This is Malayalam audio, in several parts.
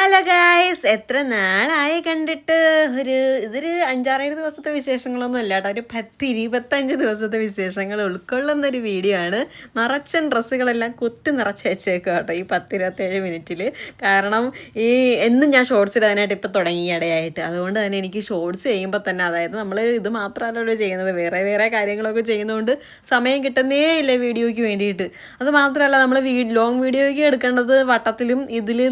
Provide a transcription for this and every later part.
ഹലോ ഗായ്സ് എത്ര നാളായി കണ്ടിട്ട്? ഒരു ഇതൊരു അഞ്ചാറേഴ് ദിവസത്തെ വിശേഷങ്ങളൊന്നും അല്ല കേട്ടോ. ഒരു പത്ത് ഇരുപത്തഞ്ച് ദിവസത്തെ വിശേഷങ്ങൾ ഉൾക്കൊള്ളുന്ന ഒരു വീഡിയോ ആണ്. നിറച്ചൻ ഡ്രസ്സുകളെല്ലാം കുത്തി നിറച്ച് വെച്ചേക്കും കേട്ടോ ഈ പത്ത് ഇരുപത്തേഴ് മിനിറ്റിൽ കാരണം ഈ എന്നും ഞാൻ ഷോർട്സ് ഇടാനായിട്ട് ഇപ്പോൾ തുടങ്ങി ഇടയായിട്ട്. അതുകൊണ്ട് തന്നെ എനിക്ക് ഷോർട്സ് ചെയ്യുമ്പോൾ തന്നെ അതായത് നമ്മൾ ഇത് മാത്രമല്ലല്ലോ ചെയ്യുന്നത് വേറെ വേറെ കാര്യങ്ങളൊക്കെ ചെയ്യുന്നതുകൊണ്ട് സമയം കിട്ടുന്നേ ഇല്ല വീഡിയോയ്ക്ക് വേണ്ടിയിട്ട്. അത് മാത്രമല്ല നമ്മൾ വീ ലോങ് വീഡിയോയ്ക്ക് എടുക്കേണ്ടത് വട്ടത്തിലും ഇതിൽ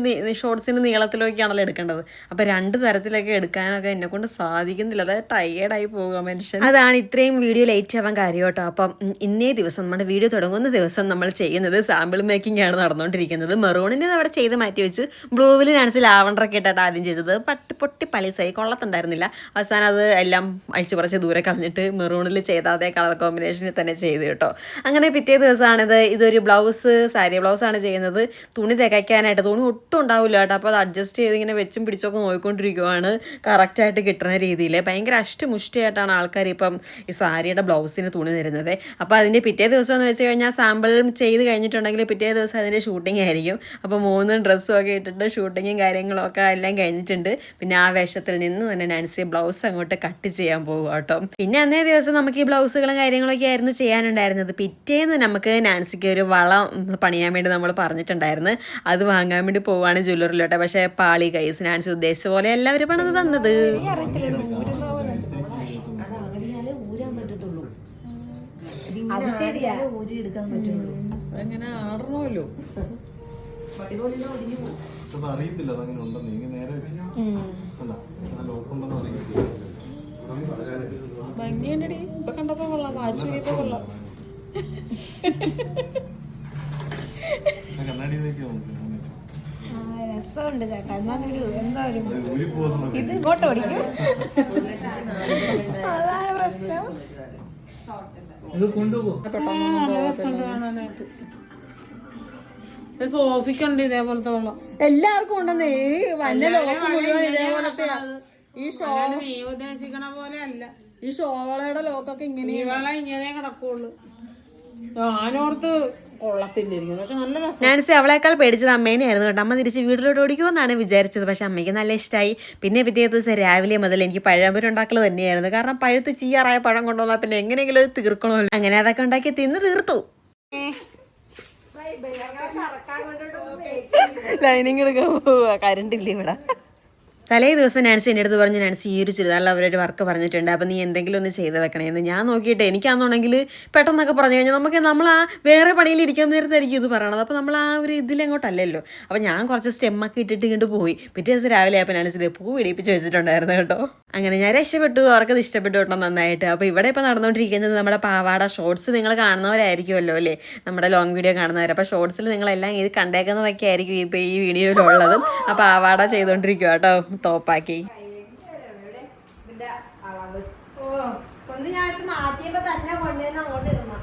ഷോർട്സിന് നീളത്തിലൊക്കെയാണല്ലോ എടുക്കേണ്ടത്. അപ്പോൾ രണ്ട് തരത്തിലൊക്കെ എടുക്കാനൊക്കെ എന്നെ കൊണ്ട് സാധിക്കുന്നില്ല. അതായത് ടയേർഡായി പോകുക മനുഷ്യൻ. അതാണ് ഇത്രയും വീഡിയോ ലേറ്റ് ആവാൻ കാര്യം കേട്ടോ. അപ്പം ഇന്നേ ദിവസം നമ്മുടെ വീഡിയോ തുടങ്ങുന്ന ദിവസം നമ്മൾ ചെയ്യുന്നത് സാമ്പിൾ മേക്കിംഗ് ആണ് നടന്നുകൊണ്ടിരിക്കുന്നത് മെറൂണിന്റെ അവിടെ ചെയ്ത് മാറ്റി വെച്ചു. ബ്ലൂവിൽ ലാവണ്ടർ ഒക്കെ ഇട്ടാണ് ആദ്യം ചെയ്തത്. പട്ടി പൊട്ടി പലിസായി കൊള്ളത്തുണ്ടായിരുന്നില്ല. അവസാനം അത് എല്ലാം അഴിച്ചു പറിച്ച് ദൂരെ കളഞ്ഞിട്ട് മെറൂണിൽ ചെയ്ത അതേ കളർ കോമ്പിനേഷനിൽ തന്നെ ചെയ്തു കേട്ടോ. അങ്ങനെ പിറ്റേ ദിവസമാണിത്. ഇതൊരു ബ്ലൗസ് സാരി ബ്ലൗസാണ് ചെയ്യുന്നത്. തുണി തികയ്ക്കാനായിട്ട് തുണി ഒട്ടും ഉണ്ടാവില്ല കേട്ടോ. അപ്പോൾ അത് അഡ്ജസ്റ്റ് ചെയ്ത് ഇങ്ങനെ വെച്ചും പിടിച്ചൊക്കെ നോക്കിക്കൊണ്ടിരിക്കുവാണ് കറക്റ്റായിട്ട് കിട്ടുന്ന രീതിയിൽ ഭയങ്കര അഷ്ടമുഷ്ടിയായിട്ടാണ് ആൾക്കാർ ഇപ്പം ഈ സാരിയുടെ ബ്ലൗസിന് തുണി തരുന്നത്. അപ്പോൾ അതിന്റെ പിറ്റേ ദിവസം എന്ന് വെച്ച് കഴിഞ്ഞാൽ സാമ്പിൾ ചെയ്ത് കഴിഞ്ഞിട്ടുണ്ടെങ്കിൽ പിറ്റേ ദിവസം അതിന്റെ ഷൂട്ടിംഗ് ആയിരിക്കും. അപ്പോൾ മൂന്ന് ഡ്രസ്സും ഒക്കെ ഇട്ടിട്ട് ഷൂട്ടിങ്ങും കാര്യങ്ങളൊക്കെ എല്ലാം കഴിഞ്ഞിട്ടുണ്ട്. പിന്നെ ആ വേഷത്തിൽ നിന്ന് തന്നെ നാൻസി ബ്ലൗസ് അങ്ങോട്ട് കട്ട് ചെയ്യാൻ പോകും കേട്ടോ പിന്നെ അന്നേ ദിവസം നമുക്ക് ഈ ബ്ലൗസുകളും കാര്യങ്ങളൊക്കെ ആയിരുന്നു ചെയ്യാനുണ്ടായിരുന്നത്. പിറ്റേന്ന് നമുക്ക് നാൻസിക്ക് ഒരു വളം പണിയാൻ വേണ്ടി നമ്മൾ പറഞ്ഞിട്ടുണ്ടായിരുന്നു. അത് വാങ്ങാൻ വേണ്ടി പോവുകയാണ് ജ്വല്ലറിലോട്ടെ പക്ഷേ പാളി കൈസ് നാൻസി ഉദ്ദേശിച്ച പോലെ എല്ലാവരും പണത് തന്നത്. അങ്ങനെ ആടണമല്ലോ അറിയത്തില്ല അതങ്ങനെ ഉണ്ടെന്ന്. ഇങ്ങനെ നേരെ ഭംഗിയുണ്ടടി ഇപ്പൊ കണ്ടപ്പോ കൊള്ളാം. കൊള്ളാം. രസമുണ്ട് ചേട്ടാ. എന്നാലൊരു എന്താ ഒരു ഇത് ഇങ്ങോട്ട് ഓടിക്കും. അതാണ് പ്രശ്നം. സോഫിക്കുണ്ട് ഇതേപോലത്തെ വെള്ളം. എല്ലാവർക്കും ഉണ്ടെന്നേ. ഈ വല്ല ലോക്ക് മുഴുവൻ ഇതേപോലത്തെ ഈ ഷോ നീ ഉദ്ദേശിക്കണ പോലെ അല്ല. ഈ ഷോളയുടെ ലോക്കൊക്കെ ഇങ്ങനെ ഇങ്ങനെ കിടക്കുള്ളൂ. ഞാനോർത്ത് പക്ഷെ നല്ല രസം. നാൻസി അവളേക്കാൾ പേടിച്ചത് അമ്മേനെയായിരുന്നു കേട്ടോ. അമ്മ തിരിച്ച് വീട്ടിലോട്ട് ഓടിക്കുമെന്നാണ് വിചാരിച്ചത്. പക്ഷെ അമ്മയ്ക്ക് നല്ല ഇഷ്ടമായി പിന്നെ പിറ്റേ ദിവസം രാവിലെ മുതൽ എനിക്ക് പഴംപൊരി ഉണ്ടാക്കൽ തന്നെയായിരുന്നു. കാരണം പഴുത്ത് ചീയാറായ പഴം കൊണ്ടുവന്നാൽ പിന്നെ എങ്ങനെയെങ്കിലും അത് തീർക്കണമല്ലോ. അങ്ങനെ അതൊക്കെ ഉണ്ടാക്കി തിന്ന് തീർത്തു. ലൈനിങ് എടുക്കാൻ പോവാ. കരണ്ടില്ല ഇല്ല ഇവിടെ? തലേ ദിവസം നാൻസി എന്റെ അടുത്ത് പറഞ്ഞു നാൻസി ഈ ഒരു ചുരിദാറിൽ അവരൊരു വർക്ക് പറഞ്ഞിട്ടുണ്ട്. അപ്പം നീ എന്തെങ്കിലും ഒന്ന് ചെയ്ത് വെക്കണേന്ന് ഞാൻ നോക്കിയിട്ട് എനിക്കാണെന്നുണ്ടെങ്കിൽ പെട്ടെന്നൊക്കെ പറഞ്ഞു കഴിഞ്ഞാൽ നമുക്ക് നമ്മൾ ആ വേറെ പണിയിൽ ഇരിക്കാൻ നേരത്തായിരിക്കും ഇത് പറയണത്. അപ്പോൾ നമ്മൾ ആ ഒരു ഇതിലങ്ങോട്ടല്ലല്ലോ അപ്പോൾ ഞാൻ കുറച്ച് സ്റ്റെമ്മൊക്കെ ഇട്ടിട്ട് ഇങ്ങോട്ട് പോയി. പിറ്റേ ദിവസം രാവിലെ ആയപ്പോൾ നാൻസി ഇത് പൂ ഇടിപ്പിച്ച് വെച്ചിട്ടുണ്ടായിരുന്നു കേട്ടോ. അങ്ങനെ ഞാൻ രക്ഷപ്പെട്ടു. അവർക്കത് ഇഷ്ടപ്പെട്ടു കേട്ടോ നന്നായിട്ട്. അപ്പോൾ ഇവിടെ ഇപ്പോൾ നടന്നുകൊണ്ടിരിക്കുന്നത് നമ്മുടെ പാവാട ഷോർട്സ് നിങ്ങൾ കാണുന്നവരായിരിക്കുമല്ലോ അല്ലേ? നമ്മുടെ ലോങ് വീഡിയോ കാണുന്നവർ അപ്പോൾ ഷോർട്സിൽ നിങ്ങളെല്ലാം ഇത് കണ്ടേക്കുന്നതൊക്കെ ആയിരിക്കും ഇപ്പോൾ ഈ വീഡിയോയിലുള്ളതും അപ്പോൾ പാവാട ചെയ്തുകൊണ്ടിരിക്കുക കേട്ടോ. ടോപ്പാക്കി ഒന്ന് ഞാൻ എടുത്ത് മാറ്റിയപ്പോ തന്നെ കൊണ്ടുവന്ന് അങ്ങോട്ട് ഇടണം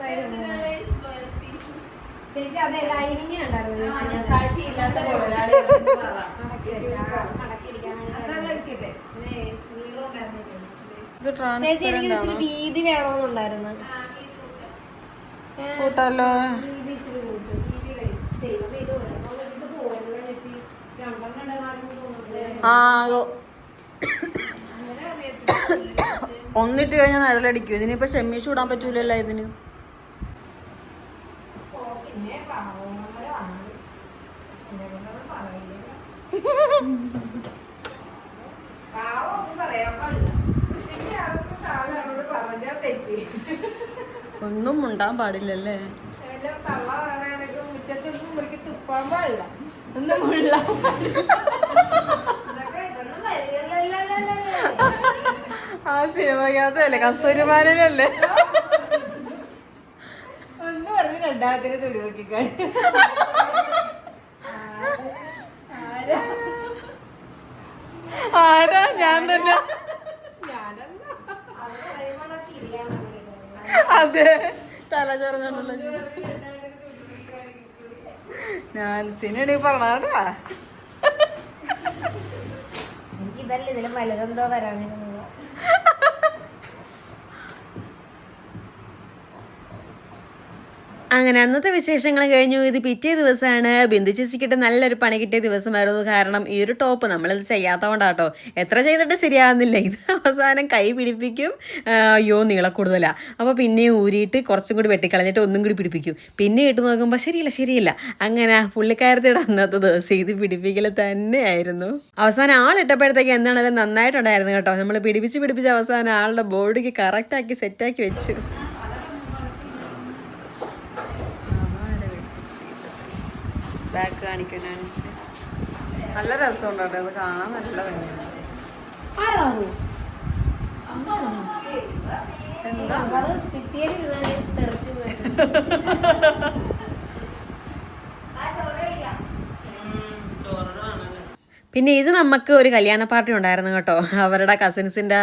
വരുന്നത് ചേച്ചി അതെ ലൈനിങ് ഉണ്ടായിരുന്നു നീളം ഉണ്ടായിരുന്നില്ല. ചേച്ചി എനിക്ക് ഇച്ചിരി വീതി വേണമെന്നുണ്ടായിരുന്നു കൂട്ടല്ലോ? വീതി ഇച്ചിരി കൂട്ട് വീതി കഴിയും ദൈവമേ ഇത് ഒരെണ്ണം എടുത്ത് പോകണല്ലോ ചേച്ചി രണ്ടെണ്ണം ഇടാനാണെന്ന് തോന്നുന്നത് ആ ഒന്നിട്ട് കഴിഞ്ഞാൽ നിഴലടിക്കും ഇതിനിപ്പോ ഷെമ്മീഷ് ഇടാൻ പറ്റൂലല്ലോ ഇതിന് കൊണ്ടൊന്നും പറയില്ല. ഒന്നും മുണ്ടാൻ പാടില്ലല്ലേ. ആ സിനിമക്കകത്തല്ലേ കസ്തൂരിമാനല്ലേ ഒന്ന് പറഞ്ഞ് രണ്ടാമത്തിന് തുടി നോക്കിക്കാണി ആരാ? ഞാൻ തന്നെ അത് പറയുമ്പോൾ ആ ചിരിയാണ് വിളിക്കുന്നത്. അതെ. തല ചൊറഞ്ഞുണ്ടല്ലോ നാൻസിനെ പറഞ്ഞാടാ എനിക്ക് ഇതല്ല ഇതിലും വലുതെന്തോ വരാനിരുന്നത്. അങ്ങനെ അന്നത്തെ വിശേഷങ്ങൾ കഴിഞ്ഞു. ഇത് പിറ്റേ ദിവസമാണ്. ബിന്ദു ചേച്ചിക്കിട്ട് നല്ലൊരു പണി കിട്ടിയ ദിവസമായിരുന്നു. കാരണം ഈ ഒരു ടോപ്പ് നമ്മളിത് ചെയ്യാത്തതുകൊണ്ടാട്ടോ. എത്ര ചെയ്തിട്ട് ശരിയാവുന്നില്ല. ഇത് അവസാനം കൈ പിടിപ്പിക്കും. അയ്യോ നീള കൂടുതലാ അപ്പോൾ പിന്നെ ഊരിയിട്ട് കുറച്ചും കൂടി വെട്ടിക്കളഞ്ഞിട്ട് ഒന്നും കൂടി പിടിപ്പിക്കും. പിന്നെ ഇട്ട് നോക്കുമ്പോൾ ശരിയില്ല ശരിയില്ല. അങ്ങനെ പുള്ളിക്കാരത്തിയുടെ അന്നത്തെ ദിവസം ഇത് പിടിപ്പിക്കൽ തന്നെയായിരുന്നു. അവസാനം ആളിട്ടപ്പോഴത്തേക്ക് എന്താണെങ്കിലും നന്നായിട്ടുണ്ടായിരുന്നു കേട്ടോ. നമ്മൾ പിടിപ്പിച്ച് പിടിപ്പിച്ച് അവസാനം ആളുടെ ബോഡിക്ക് കറക്റ്റാക്കി സെറ്റാക്കി വെച്ചു. ബാക്ക് കാണിക്കാൻ നല്ല രസമുണ്ട് കേട്ടോ അത് കാണാൻ നല്ല ഭംഗിയാണ് എന്താ? ഞങ്ങൾ പിന്നെ ഇത് നമുക്ക് ഒരു കല്യാണ പാർട്ടി ഉണ്ടായിരുന്നു കേട്ടോ. അവരുടെ കസിൻസിന്റെ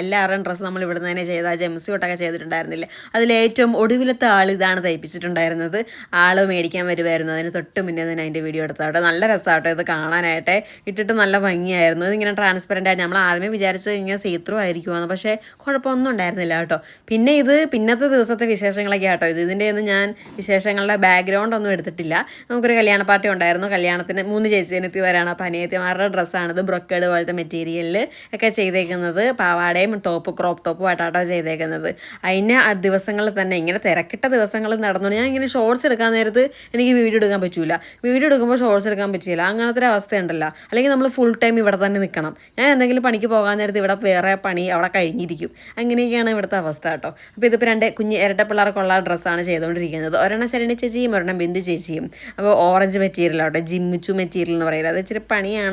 എല്ലാവരുടെയും ഡ്രസ്സ് നമ്മൾ ഇവിടുന്ന് തന്നെ ചെയ്ത ജെംസി തൊട്ടൊക്കെ ചെയ്തിട്ടുണ്ടായിരുന്നില്ലേ? അതിൽ ഏറ്റവും ഒടുവിലത്തെ ആൾ ഇതാണ് തയ്പ്പിച്ചിട്ടുണ്ടായിരുന്നത്. ആൾ മേടിക്കാൻ വരുമായിരുന്നു അതിന് തൊട്ട് മുന്നേ തന്നെ അതിന്റെ വീഡിയോ എടുത്തോട്ടെ നല്ല രസമാട്ടോ ഇത് കാണാനായിട്ട്. ഇട്ടിട്ട് നല്ല ഭംഗിയായിരുന്നു. ഇതിങ്ങനെ ട്രാൻസ്പെറന്റ് ആയിട്ട് നമ്മൾ ആദ്യമേ വിചാരിച്ചു ഇങ്ങനെ സീത്രൂ ആയിരിക്കുമെന്ന് പക്ഷേ കുഴപ്പമൊന്നും ഉണ്ടായിരുന്നില്ല കേട്ടോ. പിന്നെ ഇത് പിന്നത്തെ ദിവസത്തെ വിശേഷങ്ങളൊക്കെ ആട്ടോ. ഇത് ഇതിന്റെ ഒന്നും ഞാൻ വിശേഷങ്ങളുടെ ബാക്ക്ഗ്രൗണ്ട് ഒന്നും എടുത്തിട്ടില്ല. നമുക്കൊരു കല്യാണ പാർട്ടി ഉണ്ടായിരുന്നു. കല്യാണത്തിന് മൂന്ന് ചേച്ചിനെത്തി വരാണ് അപ്പം അനിയത്തിമാരുടെ ഡ്രസ്സാണ്. ഇത് ബ്രൊക്കേഡ് പോലത്തെ മെറ്റീരിയലിൽ ഒക്കെ ചെയ്തേക്കുന്നത്. പാവാടയും ടോപ്പ് ക്രോപ്പ് ടോപ്പ് ആയിട്ടാട്ടോ ചെയ്തേക്കുന്നത്. അതിന് ആ ദിവസങ്ങളിൽ തന്നെ ഇങ്ങനെ തിരക്കിട്ട ദിവസങ്ങൾ നടന്നു. ഞാൻ ഇങ്ങനെ ഷോർട്സ് എടുക്കാൻ നേരത്ത് എനിക്ക് വീഡിയോ എടുക്കാൻ പറ്റൂല. വീഡിയോ എടുക്കുമ്പോൾ ഷോർട്സ് എടുക്കാൻ പറ്റില്ല. അങ്ങനത്തെ ഒരു അവസ്ഥയുണ്ടല്ലോ. അല്ലെങ്കിൽ നമ്മൾ ഫുൾ ടൈം ഇവിടെ തന്നെ നിൽക്കണം ഞാൻ എന്തെങ്കിലും പണിക്ക് പോകാൻ നേരത്ത് ഇവിടെ വേറെ പണി അവിടെ കഴിഞ്ഞിരിക്കും. അങ്ങനെയൊക്കെയാണ് ഇവിടുത്തെ അവസ്ഥ കേട്ടോ. അപ്പോൾ ഇതിപ്പോൾ രണ്ട് കുഞ്ഞ് ഇരട്ട പിള്ളേർക്കുള്ള ഡ്രസ്സാണ് ചെയ്തുകൊണ്ടിരിക്കുന്നത് ഒരെണ്ണം ശരണി ചേച്ചിയും ഒരെണ്ണം ബിന്ദു ചേച്ചിയും. അപ്പോൾ ഓറഞ്ച് മെറ്റീരിയൽ ആവട്ടെ ജിമ്മിച്ചു മെറ്റീരിയൽ എന്ന് പറയുന്നത് അത് ഇച്ചിരി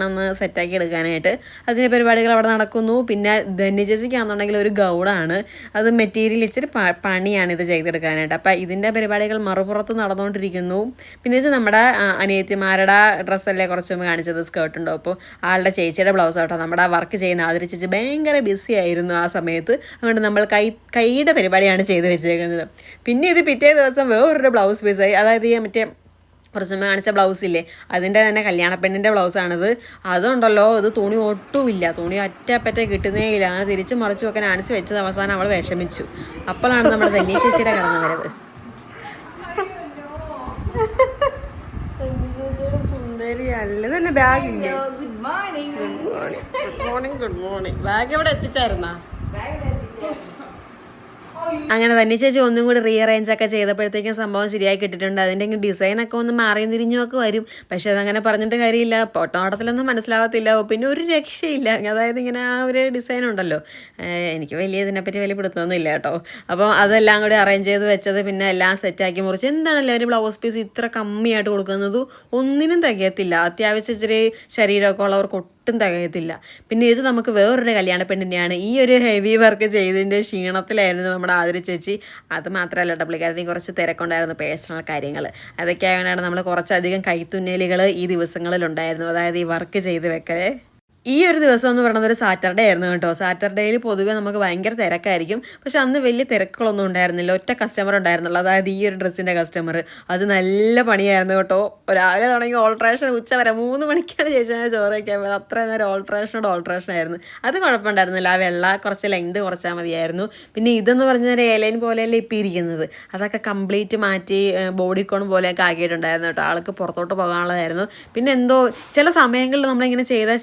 പണിയാണെന്ന് സെറ്റാക്കി എടുക്കാനായിട്ട്. അതിന്റെ പരിപാടികൾ അവിടെ നടക്കുന്നു. പിന്നെ ധന്യജസിക്കാണെന്നുണ്ടെങ്കിൽ ഒരു ഗൗഡാണ്. അത് മെറ്റീരിയൽ ഇച്ചിരി പണിയാണ് ഇത് ചെയ്തെടുക്കാനായിട്ട്. അപ്പോൾ ഇതിന്റെ പരിപാടികൾ മറുപുറത്ത് നടന്നുകൊണ്ടിരിക്കുന്നു പിന്നെ ഇത് നമ്മുടെ അനിയത്തിമാരുടെ ഡ്രസ്സല്ലേ കുറച്ച് മുമ്പ് കാണിച്ചത് സ്കേർട്ട് ഉണ്ടോ? അപ്പോൾ ആളുടെ ചേച്ചിയുടെ ബ്ലൗസ് കേട്ടോ നമ്മുടെ വർക്ക് ചെയ്യുന്ന ആതിരി ചേച്ചി ഭയങ്കര ബിസി ആയിരുന്നു ആ സമയത്ത്. അതുകൊണ്ട് നമ്മൾ കൈ കൈയുടെ പരിപാടിയാണ് ചെയ്ത് വെച്ചേക്കുന്നത്. പിന്നെ ഇത് പിറ്റേ ദിവസം വേറൊരു ബ്ലൗസ് പീസായി അതായത് ഈ മറ്റേ കുറച്ച് മുമ്പ് കാണിച്ച ബ്ലൗസ് ഇല്ലേ? അതിന്റെ തന്നെ കല്യാണപ്പെണ്ണിന്റെ ബ്ലൗസാണിത് അതുണ്ടല്ലോ ഇത് തുണി ഒട്ടുമില്ല. തുണി അറ്റപ്പറ്റ കിട്ടുന്നേ ഇല്ല. അങ്ങനെ തിരിച്ച് മറിച്ചു ഒക്കെ അണിച്ച് വെച്ചത് അവസാനം അവൾ വിഷമിച്ചു. അപ്പോഴാണ് നമ്മുടെ ധന്യ ചേച്ചിയുടെ കടന്നു വരവ്. സുന്ദരി അല്ല തന്നെ ബാഗ് ഇല്ലേ? Good morning good morning good morning bag എവിടെ എത്തിച്ചായിരുന്നാ. അങ്ങനെ തന്നെ ചേച്ചി ഒന്നും കൂടി റീഅറേഞ്ച് ഒക്കെ ചെയ്തപ്പോഴത്തേക്കും സംഭവം ശരിയായി കിട്ടിയിട്ടുണ്ട്. അതിന്റെ ഡിസൈൻ ഒക്കെ ഒന്ന് മാറിയും തിരിഞ്ഞും ഒക്കെ വരും. പക്ഷേ അതങ്ങനെ പറഞ്ഞിട്ട് കാര്യമില്ല. പൊട്ടോട്ടത്തിലൊന്നും മനസ്സിലാവത്തില്ല. പിന്നെ ഒരു രക്ഷയില്ല. അതായത് ഇങ്ങനെ ആ ഒരു ഡിസൈൻ ഉണ്ടല്ലോ. എനിക്ക് വലിയ ഇതിനെപ്പറ്റി വലിയ പിടുത്തമൊന്നും ഇല്ല കേട്ടോ. അപ്പോൾ അതെല്ലാം കൂടി അറേഞ്ച് ചെയ്ത് വെച്ചത് പിന്നെ എല്ലാം സെറ്റാക്കി മുറിച്ച്. എന്താണല്ലോ ഒരു ബ്ലൗസ് പീസ് ഇത്ര കമ്മിയായിട്ട് കൊടുക്കുന്നത്? ഒന്നിനും തികയത്തില്ല. അത്യാവശ്യം ഇച്ചിരി ശരീരമൊക്കെ ഉള്ളവർക്ക് ഒട്ടും തികയത്തില്ല. പിന്നെ ഇത് നമുക്ക് വേറൊരു കല്യാണ പെണ്ണിനെയാണ് ഈ ഒരു ഹെവി വർക്ക് ചെയ്തതിന്റെ ക്ഷീണത്തിലായിരുന്നു നമ്മുടെ ആതിര ചേച്ചി. അത് മാത്രമല്ല ഡബ്ലിക്കാരത്തിൽ കുറച്ച് തിരക്കുണ്ടായിരുന്നു പേഴ്സണൽ കാര്യങ്ങൾ അതൊക്കെ ആയതുകൊണ്ടാണ് നമ്മൾ കുറച്ചധികം കൈത്തുന്നലുകൾ ഈ ദിവസങ്ങളിലുണ്ടായിരുന്നു അതായത് ഈ വർക്ക് ചെയ്ത് വെക്കലേ. ഈ ഒരു ദിവസം എന്ന് പറയുന്നത് ഒരു സാറ്റർഡേ ആയിരുന്നു കേട്ടോ. സാറ്റർഡേയിൽ പൊതുവെ നമുക്ക് ഭയങ്കര തിരക്കായിരിക്കും. പക്ഷെ അന്ന് വലിയ തിരക്കുകളൊന്നും ഉണ്ടായിരുന്നില്ല. ഒറ്റ കസ്റ്റമർ ഉണ്ടായിരുന്നുള്ളൂ. അതായത് ഈ ഒരു ഡ്രസ്സിന്റെ കസ്റ്റമർ അത് നല്ല പണിയായിരുന്നു കേട്ടോ. രാവിലെ തുടങ്ങി ഓൾട്രേഷൻ ഉച്ച വരെ മൂന്ന് മണിക്കാണ് ചേച്ചി ഞാൻ ചോറ് വയ്ക്കാൻ പോയത്. അത്രയും നേരം ഓൾട്രേഷനോട് ഓൾട്രേഷൻ ആയിരുന്നു. അത് കുഴപ്പമുണ്ടായിരുന്നില്ല. ആ വെള്ള കുറച്ച് ലെങ്ത് കുറച്ചാൽ മതിയായിരുന്നു. പിന്നെ ഇതെന്ന് പറഞ്ഞാൽ ഏലൈൻ പോലെയല്ലേ ഇപ്പം ഇരിക്കുന്നത്. അതൊക്കെ കംപ്ലീറ്റ് മാറ്റി ബോഡി കോൺ പോലെയൊക്കെ ആക്കിയിട്ടുണ്ടായിരുന്നു കേട്ടോ. ആൾക്ക് പുറത്തോട്ട് പോകാനുള്ളതായിരുന്നു. പിന്നെ എന്തോ ചില സമയങ്ങളിൽ നമ്മളിങ്ങനെ ചെയ്താൽ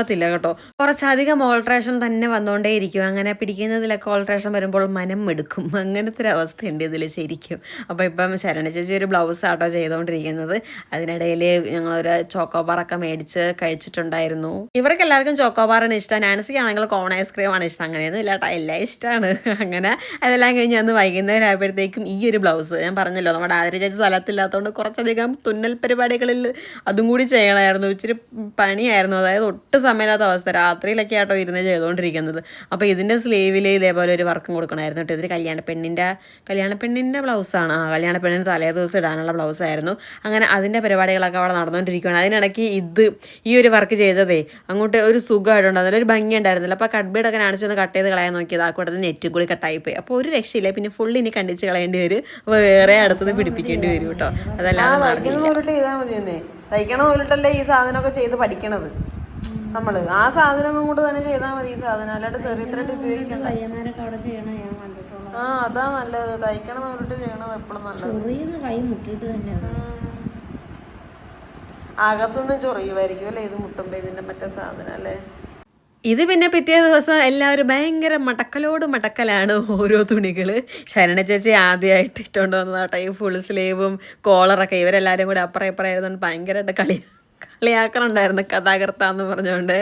ശരിയാവത്തില്ല കേട്ടോ. കുറച്ചധികം ഓൾട്രേഷൻ തന്നെ വന്നുകൊണ്ടേ ഇരിക്കും അങ്ങനെ പിടിക്കുന്നതിലൊക്കെ ഓൾട്രേഷൻ വരുമ്പോൾ മനം എടുക്കും അങ്ങനത്തെ ഒരു അവസ്ഥയുണ്ട് ഇതിൽ ശരിക്കും. അപ്പോൾ ഇപ്പം ശരണ ചേച്ചി ഒരു ബ്ലൗസ് ആട്ടോ ചെയ്തുകൊണ്ടിരിക്കുന്നത് അതിനിടയിൽ ഞങ്ങളൊരു ചോക്കോബാറൊക്കെ മേടിച്ച് കഴിച്ചിട്ടുണ്ടായിരുന്നു. ഇവർക്ക് എല്ലാവർക്കും ചോക്കോബാറാണ് ഇഷ്ടം. നാൻസിക്കാണെങ്കിൽ കോൺ ഐസ്ക്രീമാണ് ഇഷ്ടം. അങ്ങനെയൊന്നും ഇല്ല കേട്ടോ എല്ലാം ഇഷ്ടമാണ് അങ്ങനെ അതെല്ലാം കഴിഞ്ഞ് അന്ന് വൈകുന്നേരം ആയപ്പോഴത്തേക്കും ഈ ഒരു ബ്ലൗസ് ഞാൻ പറഞ്ഞല്ലോ നമ്മുടെ ആതിര ചേച്ചി സ്ഥലത്തില്ലാത്തതുകൊണ്ട് കുറച്ചധികം തുന്നൽ പരിപാടികളിൽ അതും കൂടി ചെയ്യണമായിരുന്നു. ഇച്ചിരി പണിയായിരുന്നു. അതായത് ഒട്ടും സമയമില്ലാത്ത അവസ്ഥ. രാത്രിയിലൊക്കെ ആട്ടോ ഇരുന്ന് ചെയ്തുകൊണ്ടിരിക്കുന്നത് അപ്പോൾ ഇതിന്റെ സ്ലീവിൽ ഇതേപോലെ ഒരു വർക്കും കൊടുക്കണമായിരുന്നു കേട്ടോ. ഇതൊരു കല്യാണ പെണ്ണിന്റെ കല്യാണ പെണ്ണിന്റെ ബ്ലൗസാണ് ആ കല്യാണ പെണ്ണിന് തലേ ദിവസം ഇടാനുള്ള ബ്ലൗസായിരുന്നു അങ്ങനെ അതിന്റെ പരിപാടികളൊക്കെ അവിടെ നടന്നുകൊണ്ടിരിക്കുകയാണ് അതിനിടയ്ക്ക് ഇത് ഈ ഒരു വർക്ക് ചെയ്തതേ അങ്ങോട്ട് ഒരു സുഖമായിട്ടുണ്ട്. അതിലൊരു ഭംഗി ഉണ്ടായിരുന്നില്ല. അപ്പോൾ കട്ട്ബീഡൊക്കെ കാണിച്ചൊന്ന് കട്ട് ചെയ്ത് കളയാൻ നോക്കിയത്. ആ കൂടെ നെറ്റും കൂടി കട്ടായി പോയി അപ്പോൾ ഒരു രക്ഷയില്ല. പിന്നെ ഫുൾ ഇനി കണ്ടിച്ച് കളയേണ്ടി വരും. അപ്പോൾ വേറെ അടുത്തത് പിടിപ്പിക്കേണ്ടി വരും കേട്ടോ. അതല്ലാതെ തയ്ക്കണ പോലിട്ടല്ലേ ഈ സാധനമൊക്കെ ചെയ്ത് പഠിക്കണത്? നമ്മൾ ആ സാധനം കൊണ്ട് തന്നെ ചെയ്താൽ മതി ഈ സാധനം. അല്ലാണ്ട് ചെറിയ ത്രെഡ് ഉപയോഗിക്കണ്ട ആ അതാ നല്ലത്. തയ്ക്കണം നോക്കിട്ട് ചെയ്യണം എപ്പോഴും നല്ലത്. അകത്തുനിന്ന് ചൊറിയുമായിരിക്കും അല്ലേ? ഇത് മുട്ടുമ്പോ ഇതിന്റെ മറ്റേ സാധനം അല്ലേ? ഇത് പിന്നെ പിറ്റേ ദിവസം എല്ലാവരും ഭയങ്കര മടക്കലോട് മടക്കലാണ് ഓരോ തുണികൾ ശരണ ചേച്ചി ആദ്യമായിട്ട് ഇട്ടുകൊണ്ട് വന്നതാട്ടെ. ഈ ഫുൾ സ്ലീവും കോളറൊക്കെ ഇവരെല്ലാവരും കൂടി അപ്പുറം ഇപ്പുറം ആയിരുന്നു ഭയങ്കരമായിട്ട് കളി കളിയാക്കണുണ്ടായിരുന്നു കഥാകർത്താന്ന് പറഞ്ഞുകൊണ്ട്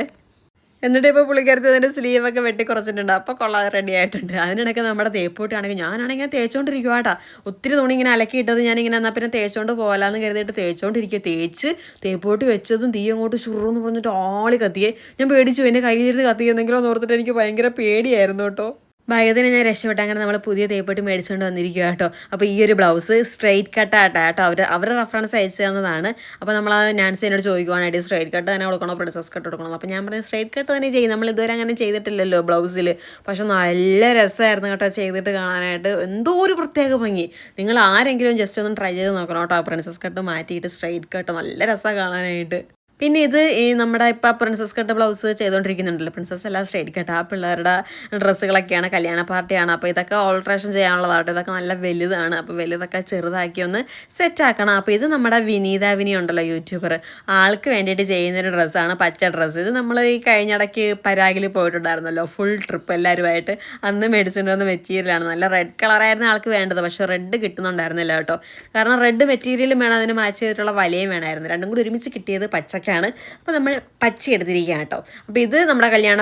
എന്നിട്ട് ഇപ്പോൾ പുള്ളിക്കാരത്തി അതിന്റെ സ്ലീവൊക്കെ വെട്ടി കുറച്ചിട്ടുണ്ട്. അപ്പോൾ കൊള്ളാ റെഡി ആയിട്ടുണ്ട്. അതിനിടയ്ക്ക് നമ്മുടെ തേപ്പൂട്ടാണെങ്കിൽ ഞാനാണെങ്കിൽ തേച്ചുകൊണ്ടിരിക്കുക കേട്ടാ ഒത്തിരി തുണി ഇങ്ങനെ അലക്കിയിട്ടത് ഞാനിങ്ങനെ എന്നാൽ പിന്നെ തേച്ചുകൊണ്ട് പോകാമെന്ന് കരുതിയിട്ട് തേച്ചുകൊണ്ടിരിക്കുക തേച്ച് തേപ്പൂട്ട് വെച്ചതും തീ അങ്ങോട്ട് ചുറുന്ന് പറഞ്ഞിട്ട് ആളി കത്തിയേ. ഞാൻ പേടിച്ചു എന്റെ കയ്യിലിരുന്ന് കത്തിയെന്നെങ്കിലും ഓർത്തിട്ട് എനിക്ക് ഭയങ്കര പേടിയായിരുന്നു കേട്ടോ. ഭാഗ്യത്തിന് ഞാൻ രക്ഷപ്പെട്ട. അങ്ങനെ നമ്മൾ പുതിയ തേപ്പെട്ട് മേടിച്ചുകൊണ്ട് വന്നിരിക്കുക കേട്ടോ. അപ്പോൾ ഈ ഒരു ബ്ലൗസ് സ്ട്രെയിറ്റ് കട്ടാട്ടാ കേട്ടോ. അവർ അവരുടെ റെഫറൻസ് അയച്ചു തന്നതാണ്. അപ്പോൾ നമ്മൾ നാൻസി എന്നോട് ചോദിക്കുവാനായിട്ട് സ്ട്രെയിറ്റ് കട്ട് തന്നെ കൊടുക്കണോ പ്രിൻസസ് കട്ട് കൊടുക്കണോ? അപ്പോൾ ഞാൻ പറഞ്ഞു സ്ട്രെയിറ്റ് കട്ട് തന്നെ ചെയ്യും. നമ്മൾ ഇതുവരെ അങ്ങനെ ചെയ്തിട്ടില്ലല്ലോ ബ്ലൗസിൽ പക്ഷെ നല്ല രസമായിരുന്നു കേട്ടോ ചെയ്തിട്ട് കാണാനായിട്ട്. എന്തോ ഒരു പ്രത്യേക ഭംഗി. നിങ്ങൾ ആരെങ്കിലും ജസ്റ്റ് ഒന്ന് ട്രൈ ചെയ്ത് നോക്കണം കേട്ടോ. പ്രിൻസസ് കട്ട് മാറ്റിയിട്ട് സ്ട്രെയിറ്റ് കട്ട് നല്ല രസമാണ് കാണാനായിട്ട്. പിന്നെ ഇത് ഈ നമ്മുടെ ഇപ്പം പ്രിൻസസ് കട്ട് ബ്ലൗസ് ചെയ്തുകൊണ്ടിരിക്കുന്നുണ്ടല്ലോ പ്രിൻസസ് അല്ല സ്റ്റേഡി കട്ട് ആ പിള്ളേരുടെ ഡ്രസ്സുകളൊക്കെയാണ് കല്യാണ പാർട്ടിയാണ്. അപ്പോൾ ഇതൊക്കെ ഓൾട്രേഷൻ ചെയ്യാനുള്ളതാട്ടോ ഇതൊക്കെ നല്ല വലുതാണ്. അപ്പോൾ വലുതൊക്കെ ചെറുതാക്കി ഒന്ന് സെറ്റ് ആക്കണം. അപ്പോൾ ഇത് നമ്മുടെ വിനീത വിനി ഉണ്ടല്ലോ യൂട്യൂബർ ആൾക്ക് വേണ്ടിയിട്ട് ചെയ്യുന്നൊരു ഡ്രസ്സാണ് പച്ച ഡ്രസ്സ് ഇത് നമ്മൾ ഈ കഴിഞ്ഞിടയ്ക്ക് പരാഗിൽ പോയിട്ടുണ്ടായിരുന്നല്ലോ. ഫുൾ ട്രിപ്പ് എല്ലാവരുമായിട്ട് അന്ന് മെഡിസിൻ വന്ന മെറ്റീരിയലാണ് നല്ല റെഡ് കളറായിരുന്നു ആൾക്ക് വേണ്ടത്. പക്ഷേ റെഡ് കിട്ടുന്നുണ്ടായിരുന്നില്ല കേട്ടോ. കാരണം റെഡ് മെറ്റീരിയലും വേണം. അതിന് മാച്ച് ചെയ്തിട്ടുള്ള വലയും വേണമായിരുന്നു. രണ്ടും കൂടി ഒരുമിച്ച് കിട്ടിയത് പച്ചക്കാണ് അപ്പോൾ നമ്മൾ പച്ച എടുത്തിരിക്കുകയാണ് കേട്ടോ. അപ്പോൾ ഇത് നമ്മുടെ കല്യാണ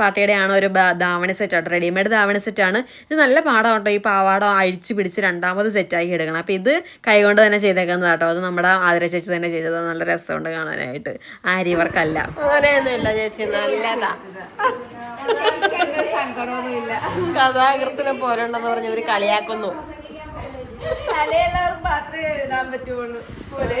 പാർട്ടിയുടെ ആണ് ഒരു ധാവണ ധാവണി സെറ്റ് ആട്ടോ. റെഡിമെയ്ഡ് സെറ്റ് സെറ്റാണ് ഇത് നല്ല പാടാണ് കേട്ടോ. ഈ പാവാട അഴിച്ച് പിടിച്ച് രണ്ടാമത് സെറ്റാക്കി എടുക്കണം. അപ്പോൾ ഇത് കൈകൊണ്ട് തന്നെ ചെയ്തേക്കുന്നത് കേട്ടോ. അത് നമ്മുടെ ആതിര ചേച്ചി തന്നെ ചെയ്തത്. നല്ല രസമുണ്ട് കാണാനായിട്ട്. ആരി ഇവർക്കല്ല അങ്ങനെയൊന്നുമില്ല ചേച്ചി. നല്ലതാ. കഥാകൃത്തിനെ പോലുണ്ടെന്ന് പറഞ്ഞ് ഇവർ കളിയാക്കുന്നു. തലയെല്ലാവർക്കും മാത്രമേ എഴുതാൻ പറ്റുള്ളൂ. പോലെ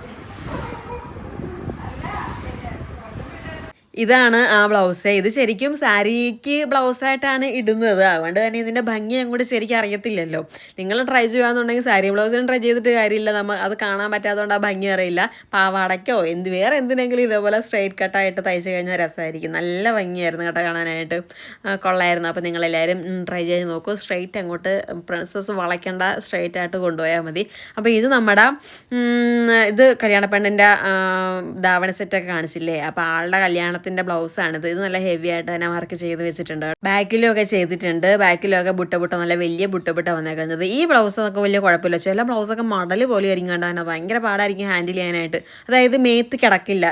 ഇതാണ് ആ ബ്ലൗസ് ഇത് ശരിക്കും സാരിക്ക് ബ്ലൗസായിട്ടാണ് ഇടുന്നത്. അതുകൊണ്ട് തന്നെ ഇതിന്റെ ഭംഗി അങ്ങോട്ട് ശരിക്കും അറിയത്തില്ലല്ലോ. നിങ്ങൾ ട്രൈ ചെയ്യുകയെന്നുണ്ടെങ്കിൽ സാരി ബ്ലൗസിനും ട്രൈ ചെയ്തിട്ട് കാര്യമില്ല. നമ്മൾ അത് കാണാൻ പറ്റാത്തതുകൊണ്ട് ആ ഭംഗി അറിയില്ല. പാവാടയ്ക്കോ എന്ത് വേറെ എന്തിനെങ്കിലും ഇതേപോലെ സ്ട്രെയിറ്റ് കട്ടായിട്ട് തയ്ച്ചു കഴിഞ്ഞാൽ രസമായിരിക്കും. നല്ല ഭംഗിയായിരുന്നു കേട്ടോ കാണാനായിട്ട്. കൊള്ളായിരുന്നു. അപ്പോൾ നിങ്ങളെല്ലാവരും ട്രൈ ചെയ്ത് നോക്കൂ. സ്ട്രെയിറ്റ് അങ്ങോട്ട് പ്രിൻസസ് വളയ്ക്കേണ്ട സ്ട്രെയിറ്റ് ആയിട്ട് കൊണ്ടുപോയാൽ മതി. അപ്പോൾ ഇത് നമ്മുടെ ഇത് കല്യാണ പെണ്ണിന്റെ ധാവണ സെറ്റൊക്കെ കാണിച്ചില്ലേ? അപ്പോൾ ആളുടെ കല്യാണത്തിന്റെ ബ്ലൗസാണിത്. ഇത് നല്ല ഹെവി ആയിട്ട് തന്നെ വർക്ക് ചെയ്ത് വെച്ചിട്ടുണ്ട്. ബാക്കിലൊക്കെ ചെയ്തിട്ടുണ്ട്. ബാക്കിലൊക്കെ ഒക്കെ ബുട്ട ബുട്ട നല്ല വലിയ ബുട്ട ബുട്ട വന്നേക്കുന്നത്. ഈ ബ്ലൗസ് ഒക്കെ വലിയ കുഴപ്പമില്ല. ചില ബ്ലൗസൊക്കെ മടൽ പോലെ ആയിരിക്കും കണ്ടാൽ ഭയങ്കര പാടായിരിക്കും ഹാൻഡിൽ ചെയ്യാനായിട്ട്. അതായത് മേത്ത് കിടക്കില്ല.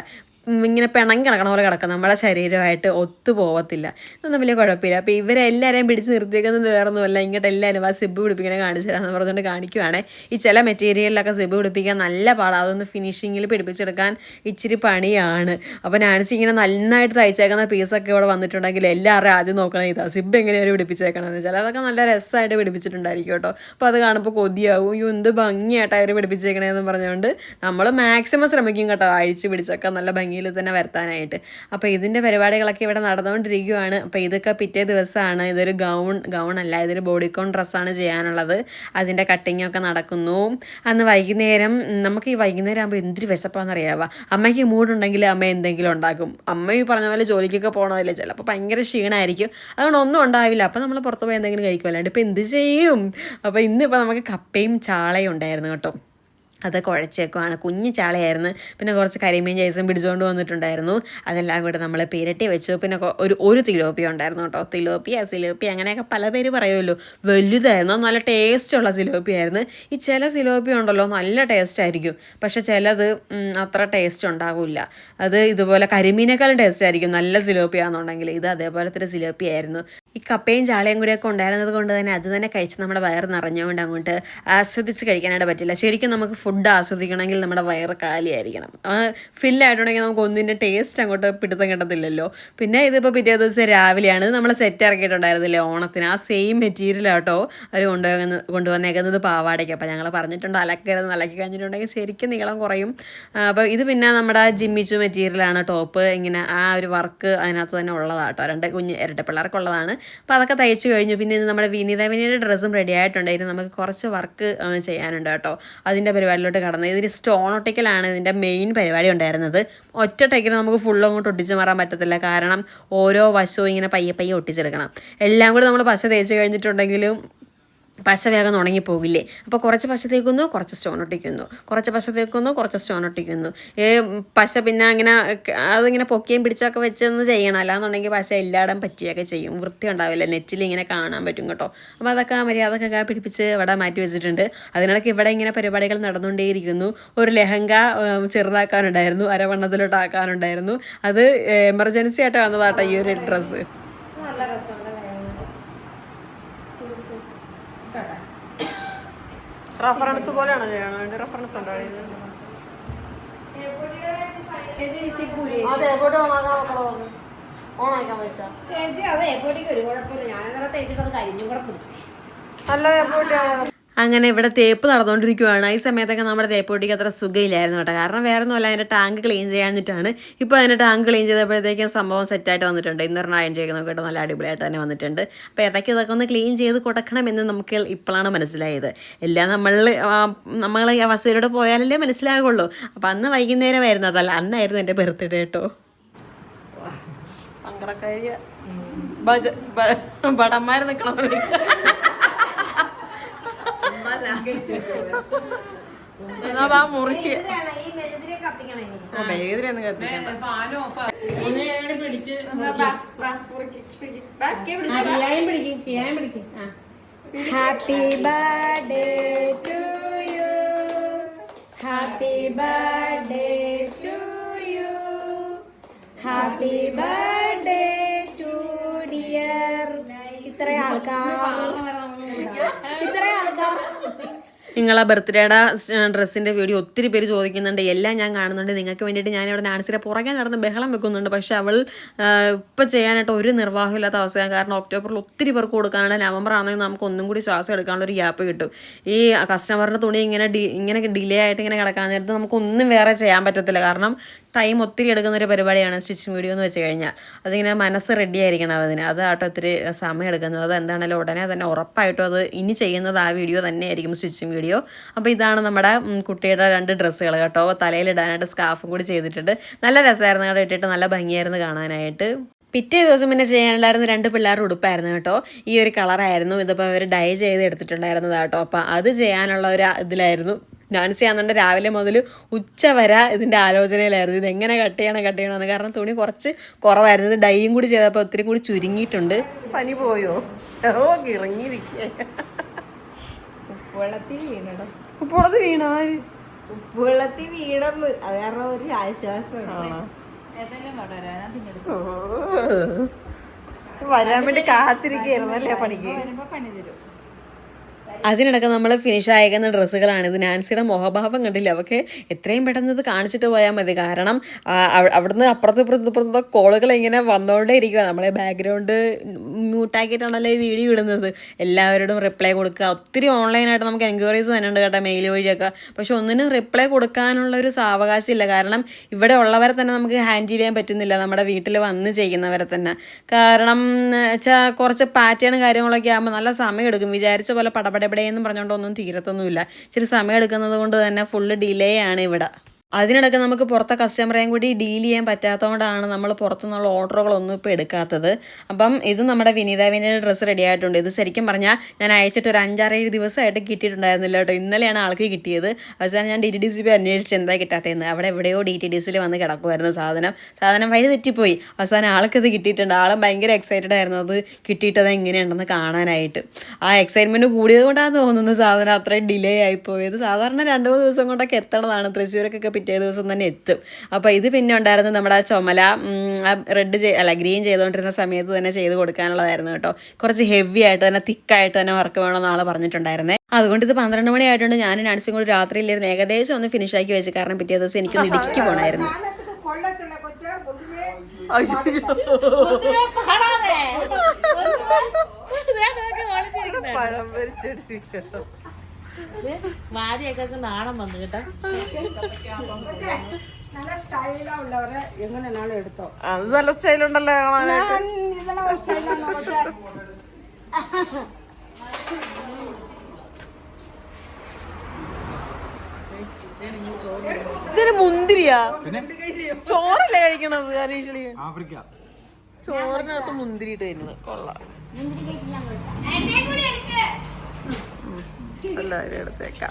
ഇങ്ങനെ പിണങ്ങി കിടക്കണ പോലെ കിടക്കും. നമ്മുടെ ശരീരമായിട്ട് ഒത്തു പോവത്തില്ല. അതൊന്നും വലിയ കുഴപ്പമില്ല. അപ്പോൾ ഇവരെല്ലാവരെയും പിടിച്ച് നിർത്തിയേക്കുന്നത് വേറൊന്നുമല്ല. ഇങ്ങോട്ട് എല്ലാവരും ആ സിബ് പിടിപ്പിക്കണേ കാണിച്ചു പറഞ്ഞുകൊണ്ട് കാണിക്കുവാണേ. ഈ ചില മെറ്റീരിയലിലൊക്കെ സിബ് പിടിപ്പിക്കാൻ നല്ല പാടാണ് അതൊന്ന് ഫിനിഷിങ്ങിൽ പിടിപ്പിച്ചെടുക്കാൻ ഇച്ചിരി പണിയാണ്. അപ്പോൾ നാൻസി ഇങ്ങനെ നന്നായിട്ട് തയ്ച്ചേക്കുന്ന പീസൊക്കെ ഇവിടെ വന്നിട്ടുണ്ടെങ്കിൽ എല്ലാവരും ആദ്യം നോക്കണം ഇതാ സിബ് എങ്ങനെയാണ് പിടിപ്പിച്ചേക്കണമെന്ന് അതൊക്കെ നല്ല രസമായിട്ട് പിടിപ്പിച്ചിട്ടുണ്ടായിരിക്കും കേട്ടോ. അപ്പോൾ അത് കാണുമ്പോൾ കൊതിയാവും. അയ്യോ എന്ത് ഭംഗിയായിട്ട് അവർ പിടിപ്പിച്ചേക്കണേന്ന് പറഞ്ഞുകൊണ്ട് നമ്മൾ മാക്സിമം ശ്രമിക്കും കേട്ടോ. അഴിച്ച് പിടിച്ചൊക്കെ നല്ല ഭംഗിയിൽ തന്നെ വരുത്താനായിട്ട്. അപ്പോൾ ഇതിന്റെ പരിപാടികളൊക്കെ ഇവിടെ നടന്നുകൊണ്ടിരിക്കുകയാണ് അപ്പോൾ ഇതൊക്കെ പിറ്റേ ദിവസമാണ്. ഇതൊരു ഗൗൺ ഗൗൺ അല്ല ഇതൊരു ബോഡിക്കോൺ ഡ്രസ്സാണ് ചെയ്യാനുള്ളത്. അതിന്റെ കട്ടിങ്ങൊക്കെ നടക്കുന്നു. അന്ന് വൈകുന്നേരം നമുക്ക് ഈ വൈകുന്നേരം ആകുമ്പോൾ എന്തൊരു വിശപ്പാണെന്നറിയാവാ അമ്മയ്ക്ക് മൂടുണ്ടെങ്കിൽ അമ്മ എന്തെങ്കിലും ഉണ്ടാക്കും. അമ്മ ഈ പറഞ്ഞ പോലെ ജോലിക്കൊക്കെ പോകണമല്ലേ ചിലപ്പോൾ ഭയങ്കര ക്ഷീണമായിരിക്കും അതുകൊണ്ട് ഒന്നും ഉണ്ടാവില്ല. അപ്പോൾ നമ്മൾ പുറത്ത് പോയി എന്തെങ്കിലും കഴിക്കുമല്ലോ ഇപ്പോൾ എന്ത് ചെയ്യും? അപ്പോൾ ഇന്നിപ്പോൾ നമുക്ക് കപ്പയും ചാളയും ഉണ്ടായിരുന്നു കേട്ടോ. അത് കുഴച്ചേക്കുവാണ്. കുഞ്ഞു ചാളയായിരുന്നു. പിന്നെ കുറച്ച് കരിമീൻ ജൈസും പിടിച്ചുകൊണ്ട് വന്നിട്ടുണ്ടായിരുന്നു. അതെല്ലാം കൂടെ നമ്മൾ പേരട്ടി വെച്ചു. പിന്നെ ഒരു ഒരു തിലോപ്പിയ ഉണ്ടായിരുന്നു കേട്ടോ. തിലോപ്പിയ സിലോപ്പിയ അങ്ങനെയൊക്കെ പല പേര് പറയുമല്ലോ. വലുതായിരുന്നു. നല്ല ടേസ്റ്റുള്ള സിലോപ്പിയായിരുന്നു ഈ ചില സിലോപ്പിയ ഉണ്ടല്ലോ നല്ല ടേസ്റ്റ് ആയിരിക്കും. പക്ഷെ ചിലത് അത്ര ടേസ്റ്റ് ഉണ്ടാവില്ല. അത് ഇതുപോലെ കരിമീനേക്കാളും ടേസ്റ്റ് ആയിരിക്കും. നല്ല സിലോപ്പിയ ആണെന്നുണ്ടെങ്കിൽ ഇത് അതേപോലത്തെ ഒരു സിലോപ്പിയ ആയിരുന്നു ഈ കപ്പയും ചാളയും കൂടിയൊക്കെ ഉണ്ടായിരുന്നത് കൊണ്ട് തന്നെ അത് തന്നെ കഴിച്ച് നമ്മുടെ വയറ് നിറഞ്ഞുകൊണ്ട് അങ്ങോട്ട് ആസ്വദിച്ച് കഴിക്കാനായിട്ട് പറ്റില്ല. ശരിക്കും നമുക്ക് ഫുഡ് ആസ്വദിക്കണമെങ്കിൽ നമ്മുടെ വയറ് കാലിയായിരിക്കണം. ഫില്ലായിട്ടുണ്ടെങ്കിൽ നമുക്ക് ഒന്നിന്റെ ടേസ്റ്റ് അങ്ങോട്ട് പിടുത്തം കിട്ടത്തില്ലല്ലോ. പിന്നെ ഇതിപ്പോൾ പിറ്റേ ദിവസം രാവിലെയാണ്. നമ്മൾ സെറ്റ് ഇറക്കിയിട്ടുണ്ടായിരുന്നില്ലേ ഓണത്തിന്? ആ സെയിം മെറ്റീരിയൽ ആട്ടോ അവർ കൊണ്ടുവന്ന് കൊണ്ടുവന്നേക്കുന്നത് പാവാടയ്ക്ക്. അപ്പോൾ ഞങ്ങൾ പറഞ്ഞിട്ടുണ്ട് അലക്കരുത് അലക്കി കഴിഞ്ഞിട്ടുണ്ടെങ്കിൽ ശരിക്കും നീളം കുറയും. അപ്പോൾ ഇത് പിന്നെ നമ്മുടെ ജിമ്മിച്ചു മെറ്റീരിയലാണ് ടോപ്പ് ഇങ്ങനെ ആ ഒരു വർക്ക് അതിനകത്ത് തന്നെ ഉള്ളതാട്ടോ രണ്ട് കുഞ്ഞ് ഇരട്ട പിള്ളേർക്കുള്ളതാണ് അപ്പോൾ അതൊക്കെ തയ്ച്ചു കഴിഞ്ഞു. പിന്നെ ഇന്ന് നമ്മുടെ വിനീതവിനിയുടെ ഡ്രസ്സും റെഡി ആയിട്ടുണ്ടായിരുന്നു നമുക്ക് കുറച്ച് വർക്ക് ചെയ്യാനുണ്ട് കേട്ടോ. അതിന്റെ പരിപാടിയിലോട്ട് കടന്നത് ഇതിന് സ്റ്റോൺ ഒട്ടിക്കലാണ് ഇതിന്റെ മെയിൻ പരിപാടി ഉണ്ടായിരുന്നത്. ഒറ്റ ടൈക്കിൽ നമുക്ക് ഫുൾ അങ്ങോട്ട് ഒട്ടിച്ച് മാറാൻ പറ്റത്തില്ല. കാരണം ഓരോ വശവും ഇങ്ങനെ പയ്യെ പയ്യെ ഒട്ടിച്ചെടുക്കണം. എല്ലാം കൂടി നമ്മൾ പശ തേച്ച് കഴിഞ്ഞിട്ടുണ്ടെങ്കിലും പശ വേഗം ഉണങ്ങി പോകില്ലേ? അപ്പോൾ കുറച്ച് പശ തേക്കുന്നു കുറച്ച് സ്റ്റോൺ ഒട്ടിക്കുന്നു. കുറച്ച് പശ തേക്കുന്നു കുറച്ച് സ്റ്റോൺ ഒട്ടിക്കുന്നു. ഏ പശ പിന്നെ അങ്ങനെ അതിങ്ങനെ പൊക്കിയും പിടിച്ചൊക്കെ വെച്ചൊന്ന് ചെയ്യണം. അല്ലാന്നുണ്ടെങ്കിൽ പശ എല്ലായിടം പറ്റിയൊക്കെ ചെയ്യും. വൃത്തി ഉണ്ടാവില്ല നെറ്റിൽ ഇങ്ങനെ കാണാൻ പറ്റും കേട്ടോ. അപ്പോൾ അതൊക്കെ മര്യാദക്കൊക്കെ പിടിപ്പിച്ച് ഇവിടെ മാറ്റി വെച്ചിട്ടുണ്ട്. അതിനിടയ്ക്ക് ഇവിടെ ഇങ്ങനെ പരിപാടികൾ നടന്നുകൊണ്ടേയിരിക്കുന്നു. ഒരു ലെഹങ്ക ചെറുതാക്കാനുണ്ടായിരുന്നു. അരവണ്ണത്തിലോട്ടാക്കാനുണ്ടായിരുന്നു. അത് എമർജൻസി ആയിട്ട് വന്നതാട്ടോ ഈ ഒരു ഡ്രസ്സ് നല്ല രസമുണ്ട് റെഫറൻസ് പോലെയാണോ ചെയ്യണം റഫറൻസ് ഉണ്ടോ? അതെ എവിടെ ഓണാക്കാൻ വെക്കണോ ഓണാക്കാൻ വെച്ചാ. ചേച്ചി അതെ എപ്പോഴേക്കും ഒരു കുഴപ്പമില്ല. ഞാൻ തേച്ചിട്ട് അത് കരിഞ്ഞും കൂടെ പിടിച്ചു. നല്ല അങ്ങനെ ഇവിടെ തേപ്പ് നടന്നുകൊണ്ടിരിക്കുവാണ്. ഈ സമയത്തൊക്കെ നമ്മുടെ തേപ്പ് പൊട്ടിക്ക് അത്ര സുഖമില്ലായിരുന്നു കേട്ടോ. കാരണം വേറെ ഒന്നുമല്ല അതിന്റെ ടാങ്ക് ക്ലീൻ ചെയ്യാനിട്ടാണ് ഇപ്പോൾ അതിന്റെ ടാങ്ക് ക്ലീൻ ചെയ്തപ്പോഴത്തേക്കും സംഭവം സെറ്റായിട്ട് വന്നിട്ടുണ്ട്. ഇന്നൊരു അയൺ നോക്കി കേട്ടോ നല്ല അടിപൊളിയായിട്ട് തന്നെ വന്നിട്ടുണ്ട്. അപ്പോൾ ഇടയ്ക്ക് ഇതൊക്കെ ഒന്ന് ക്ലീൻ ചെയ്ത് കൊടുക്കണമെന്ന് നമുക്ക് ഇപ്പോഴാണ് മനസ്സിലായത്. എല്ലാം നമ്മൾ നമ്മൾ അവസ്ഥയിലൂടെ പോയാലല്ലേ മനസ്സിലാകുള്ളൂ അപ്പോൾ അന്ന് വൈകുന്നേരമായിരുന്നു അതല്ല അന്നായിരുന്നു എന്റെ ബർത്ത്ഡേ കേട്ടോ. സങ്കടക്കാരിയ. നിൽക്കണം എന്നാ വാ മുറിച്ച് ഇതാണ് ഈ മെഴുതിരി കത്തിക്കണം ഇനി മെഴുകുതിരിയൊന്നും കത്തിക്കണ്ട ഫാനും ഓഫ് ഒന്ന് ഏഴ് പിടിച്ച് കിയായും പിടിക്കും happy birthday to you. Happy birthday to you. Happy birthday to dear. ഇത്ര ആൾക്കാർ ഇത്ര ആൾക്കാർ നിങ്ങളെ ബർത്ത്ഡേയുടെ ഡ്രസ്സിന്റെ വീഡിയോ ഒത്തിരി പേര് ചോദിക്കുന്നുണ്ട്. എല്ലാം ഞാൻ കാണുന്നുണ്ട്. നിങ്ങൾക്ക് വേണ്ടിയിട്ട് ഞാനിവിടെ നാൻസിയുടെ പുറകെ നടന്ന് ബഹളം വെക്കുന്നുണ്ട്. പക്ഷെ അവൾ ഇപ്പം ചെയ്യാനായിട്ട് ഒരു നിർവാഹമില്ലാത്ത അവസ്ഥയാണ്. കാരണം ഒക്ടോബറിൽ ഒത്തിരി പേർക്ക് കൊടുക്കാനുള്ള നവംബർ ആണെങ്കിൽ നമുക്ക് ഒന്നും കൂടി ശ്വാസം എടുക്കാനുള്ള ഒരു ഗ്യാപ്പ് കിട്ടും. ഈ കസ്റ്റമറിന്റെ തുണി ഇങ്ങനെ ഡി ഇങ്ങനെ ഡിലേ ആയിട്ട് ഇങ്ങനെ കിടക്കാൻ നേരത്ത് നമുക്കൊന്നും വേറെ ചെയ്യാൻ പറ്റത്തില്ല. കാരണം ടൈം ഒത്തിരി എടുക്കുന്ന ഒരു പരിപാടിയാണ് സ്റ്റിച്ചിങ് വീഡിയോ എന്ന് വെച്ച് കഴിഞ്ഞാൽ. അതിങ്ങനെ മനസ്സ് റെഡി ആയിരിക്കണം അതിന്. അതാട്ടോ ഒത്തിരി സമയം എടുക്കുന്നത്. അത് എന്താണെങ്കിലും ഉടനെ തന്നെ ഉറപ്പായിട്ടും അത് ഇനി ചെയ്യുന്നത് ആ വീഡിയോ തന്നെയായിരിക്കും സ്റ്റിച്ചിങ് വീഡിയോ അപ്പോൾ ഇതാണ് നമ്മുടെ കുട്ടിയുടെ രണ്ട് ഡ്രസ്സുകൾ കേട്ടോ. തലയിലിടാനായിട്ട് സ്കാഫും കൂടി ചെയ്തിട്ടുണ്ട്. നല്ല രസമായിരുന്നു കേട്ടോ ഇട്ടിട്ട്. നല്ല ഭംഗിയായിരുന്നു കാണാനായിട്ട്. പിറ്റേ ദിവസം പിന്നെ ചെയ്യാനുണ്ടായിരുന്ന രണ്ട് പിള്ളേരുടെ ഉടുപ്പായിരുന്നു കേട്ടോ. ഈ ഒരു കളറായിരുന്നു ഇതിപ്പോൾ അവർ ഡൈ ചെയ്ത് എടുത്തിട്ടുണ്ടായിരുന്നതാട്ടോ അപ്പോൾ അത് ചെയ്യാനുള്ള ഒരു ഇതിലായിരുന്നു. നാൻസി ആണെന്നുണ്ട് രാവിലെ മുതൽ ഉച്ച വരെ ഇതിന്റെ ആലോചനയിലായിരുന്നു. ഇത് എങ്ങനെ കട്ട് ചെയ്യണം കട്ട് ചെയ്യണമെന്ന് കാരണം തുണി കുറച്ച് കുറവായിരുന്നു. ഇത് ഡൈയും കൂടി ചെയ്തപ്പോൾ ഒത്തിരി കൂടി ചുരുങ്ങിയിട്ടുണ്ട്. പനി പോയോ? ഓ ഇറങ്ങിയിരിക്കേ ഉപ്പുവെള്ളത്തിൽ വീണോ ഉപ്പുള്ളത് വീണോ ഉപ്പുവെള്ളത്തിൽ വീണെന്ന്. അത് കാരണം ഒരു ആശ്വാസം വരാൻ വേണ്ടി കാത്തിരിക്കുകയായിരുന്നു അല്ലേ പണിക്ക്? അതിനിടയ്ക്ക് നമ്മൾ ഫിനിഷ് അയക്കുന്ന ഡ്രസ്സുകളാണ്. ഇത് നാൻസിയുടെ മുഖഭാവം കണ്ടില്ല? അവൾക്ക് എത്രയും പെട്ടെന്ന് ഇത് കാണിച്ചിട്ട് പോയാൽ മതി. കാരണം അവിടുന്ന് അപ്പുറത്ത് ഇപ്പുറത്ത് ഇപ്പുറത്ത് കോളുകൾ ഇങ്ങനെ വന്നുകൊണ്ടേ ഇരിക്കുക നമ്മളെ ബാക്ക്ഗ്രൗണ്ട് മ്യൂട്ടാക്കിയിട്ടാണല്ലോ ഈ വീഡിയോ ഇടുന്നത്. എല്ലാവരോടും റിപ്ലൈ കൊടുക്കുക. ഒത്തിരി ഓൺലൈനായിട്ട് നമുക്ക് എൻക്വയറീസ് വരുന്നുണ്ട് കേട്ടോ മെയിൽ വഴിയൊക്കെ. പക്ഷെ ഒന്നിനും റിപ്ലൈ കൊടുക്കാനുള്ള ഒരു സാവകാശം ഇല്ല കാരണം ഇവിടെ ഉള്ളവരെ തന്നെ നമുക്ക് ഹാൻഡിൽ ചെയ്യാൻ പറ്റുന്നില്ല. നമ്മുടെ വീട്ടിൽ വന്ന് ചെയ്യുന്നവരെ തന്നെ. കാരണം വെച്ചാൽ കുറച്ച് പാറ്റേൺ കാര്യങ്ങളൊക്കെ ആകുമ്പോൾ നല്ല സമയം എടുക്കും വിചാരിച്ച പോലെ പടപടപടയെന്നും പറഞ്ഞുകൊണ്ടൊന്നും തീരത്തൊന്നുമില്ല. ഇച്ചിരി സമയം എടുക്കുന്നത് കൊണ്ട് തന്നെ ഫുള്ള് ഡിലേ ആണ് ഇവിടെ. അതിനിടയ്ക്ക് നമുക്ക് പുറത്തെ കസ്റ്റമറേയും കൂടി ഡീൽ ചെയ്യാൻ പറ്റാത്തതുകൊണ്ടാണ് നമ്മൾ പുറത്തുനിന്നുള്ള ഓർഡറുകളൊന്നും ഇപ്പോൾ എടുക്കാത്തത്. അപ്പം ഇത് നമ്മുടെ വിനീതാവിന്റെ ഡ്രസ്സ് റെഡി ആയിട്ടുണ്ട്. ഇത് ശരിക്കും പറഞ്ഞാൽ ഞാൻ അയച്ചിട്ട് ഒരു അഞ്ചാറേഴ് ദിവസമായിട്ട് കിട്ടിയിട്ടുണ്ടായിരുന്നില്ല കേട്ടോ. ഇന്നലെയാണ് ആൾക്ക് കിട്ടിയത്. അവസാനം ഞാൻ D T D C P അന്വേഷിച്ച് എന്താ കിട്ടാത്തതെന്ന്. അവിടെ എവിടെയോ ഡി ടി ഡി സിയിൽ വന്ന് കിടക്കുമായിരുന്നു സാധനം. സാധനം വഴി തെറ്റിപ്പോയി. അവസാനം ആൾക്കത് കിട്ടിയിട്ടുണ്ട്. ആളും ഭയങ്കര എക്സൈറ്റഡ് ആയിരുന്നു. അത് കിട്ടിയിട്ടത് എങ്ങനെയുണ്ടെന്ന് കാണാനായിട്ട്. ആ എക്സൈറ്റ്മെന്റ് കൂടിയത് കൊണ്ടാണ് തോന്നുന്നു സാധനം അത്രയും ഡിലേ ആയിപ്പോയത് സാധാരണ രണ്ട് മൂന്ന് ദിവസം കൊണ്ടൊക്കെ എത്തണതാണ്. തൃശ്ശൂരൊക്കെ പിറ്റേ ദിവസം തന്നെ എത്തും. അപ്പോൾ ഇത് പിന്നെ ഉണ്ടായിരുന്നു നമ്മുടെ ആ ചുമല റെഡ് ചെയ് അല്ല ഗ്രീൻ ചെയ്തുകൊണ്ടിരുന്ന സമയത്ത് തന്നെ ചെയ്ത് കൊടുക്കാനുള്ളതായിരുന്നു കേട്ടോ. കുറച്ച് ഹെവി ആയിട്ട് തന്നെ തിക്കായിട്ട് തന്നെ വർക്ക് വേണമെന്ന് ആൾ പറഞ്ഞിട്ടുണ്ടായിരുന്നേ. അതുകൊണ്ട് ഇത് പന്ത്രണ്ട് മണി ആയിട്ടുണ്ട് ഞാനും നാൻസിയും കൂടി രാത്രിയിലിരുന്ന് ഏകദേശം ഒന്ന് ഫിനിഷ് ആക്കി വെച്ച്. കാരണം പിറ്റേ ദിവസം എനിക്കൊന്ന് ഇടുക്കി പോകണമായിരുന്നു വാരിയൊക്കെ നാണം വന്നു കേട്ടോ. നല്ല സ്റ്റൈലാ ഉള്ളവരെ എങ്ങനെയാണോ എടുത്തോ? അത് നല്ല ഇത് ഇതിന് മുന്തിരിയാ? പിന്നെ? ചോറല്ലേ കഴിക്കണത് ഹരീഷളി ആഫ്രിക്ക. ചോറിനകത്ത് മുന്തിരി ഇട്ട് തരുന്നത് കൊള്ളാം എല്ലാവരും എടുത്തേക്കാം.